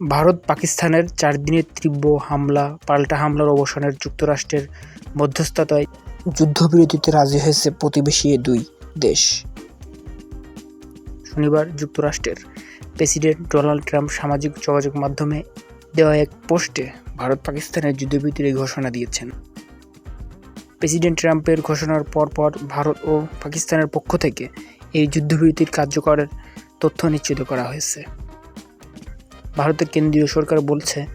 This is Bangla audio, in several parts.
ভারত পাকিস্তানের চার দিনের তীব্র হামলা, পাল্টা হামলার অবসানের যুক্তরাষ্ট্রের মধ্যস্থতায় যুদ্ধবিরতিতে রাজি হয়েছে প্রতিবেশী দুই দেশ। শনিবার যুক্তরাষ্ট্রের প্রেসিডেন্ট ডোনাল্ড ট্রাম্প সামাজিক যোগাযোগ মাধ্যমে দেওয়া এক পোস্টে ভারত পাকিস্তানের যুদ্ধবিরতির ঘোষণা দিয়েছেন। প্রেসিডেন্ট ট্রাম্পের ঘোষণার পরপর ভারত ও পাকিস্তানের পক্ষ থেকে এই যুদ্ধবিরতির কার্যকরের তথ্য নিশ্চিত করা হয়েছে। ভারতের কেন্দ্রীয় সরকার বলছে,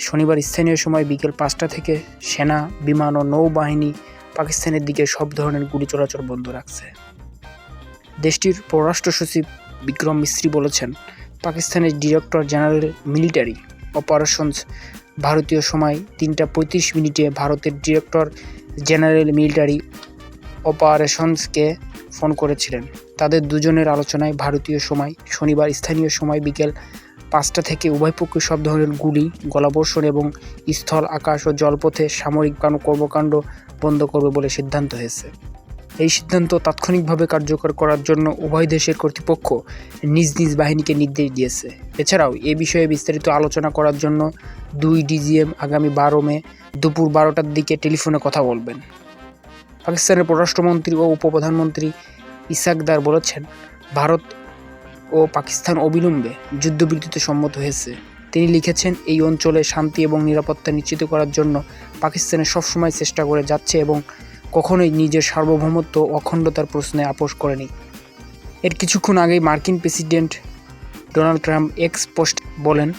শনিবার স্থানীয় সময় বিকেল পাঁচটা থেকে সেনা, বিমান ও নৌবাহিনী পাকিস্তানের দিকে সব ধরনের গুলি চলাচল বন্ধ রাখছে। দেশটির পররাষ্ট্র সচিব বিক্রম মিস্ত্রি বলেছেন, পাকিস্তানের ডিরেক্টর জেনারেল মিলিটারি অপারেশনস ভারতীয় সময় তিনটা পঁয়ত্রিশ মিনিটে ভারতের ডিরেক্টর জেনারেল মিলিটারি অপারেশনসকে ফোন করেছিলেন। তাদের দুজনের আলোচনায় ভারতীয় সময় শনিবার স্থানীয় সময় বিকেল পাঁচটা থেকে উভয় পক্ষ সব ধরনের গুলি, গোলাবর্ষণ এবং স্থল, আকাশ ও জলপথে সামরিক কর্মকাণ্ড বন্ধ করবে বলে সিদ্ধান্ত হয়েছে। এই সিদ্ধান্ত তাৎক্ষণিকভাবে কার্যকর করার জন্য উভয় দেশের কর্তৃপক্ষ নিজ নিজ বাহিনীকে নির্দেশ দিয়েছে। এছাড়াও এ বিষয়ে বিস্তারিত আলোচনা করার জন্য দুই ডিজিএম আগামী বারো মে দুপুর বারোটার দিকে টেলিফোনে কথা বলবেন। পাকিস্তানের পররাষ্ট্রমন্ত্রী ও উপপ্রধানমন্ত্রী ইসাকদার বলেছেন, ভারত ও পাকিস্তান অবিলম্বে যুদ্ধবিরতিতে সম্মত হয়েছে। তিনি লিখেছেন, এই অঞ্চলে শান্তি এবং নিরাপত্তা নিশ্চিত করার জন্য পাকিস্তানে সবসময় চেষ্টা করে যাচ্ছে এবং কখনোই নিজের সার্বভৌমত্ব অখণ্ডতার প্রশ্নে আপোষ করেনি। এর কিছুক্ষণ আগেই মার্কিন president Donald Trump X post বলেন,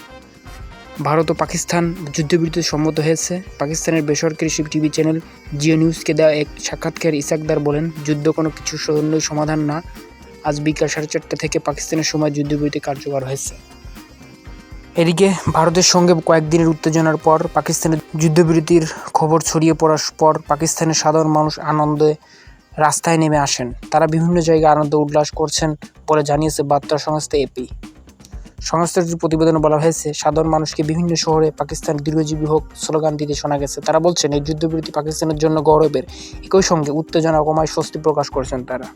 ভারত ও পাকিস্তান যুদ্ধবিরতিতে সম্মত হয়েছে। পাকিস্তানের বেসরকারি টিভি চ্যানেল জিও নিউজকে দেওয়া এক সাক্ষাৎকার ইসাকদার বলেন, যুদ্ধ কোনো কিছু সৈন্যই সমাধান না আজ বিকাল সাড়ে চারটা থেকে পাকিস্তানের সময় যুদ্ধবিরতি কার্যকর হয়েছে। এদিকে ভারতের সঙ্গে কয়েকদিনের উত্তেজনার পর পাকিস্তানের যুদ্ধবিরতির খবর ছড়িয়ে পড়ার পর পাকিস্তানের সাধারণ মানুষ আনন্দে রাস্তায় নেমে আসেন। তারা বিভিন্ন জায়গায় আনন্দ উল্লাস করছেন বলে জানিয়েছে বার্তা সংস্থা এপি সংস্থাটির প্রতিবেদনে বলা হয়েছে, সাধারণ মানুষকে বিভিন্ন শহরে পাকিস্তান দীর্ঘজীবী হোক স্লোগান দিতে শোনা গেছে। তারা বলছেন, এই যুদ্ধবিরতি পাকিস্তানের জন্য গৌরবের একই সঙ্গে উত্তেজনা কমায় স্বস্তি প্রকাশ করেছেন তারা।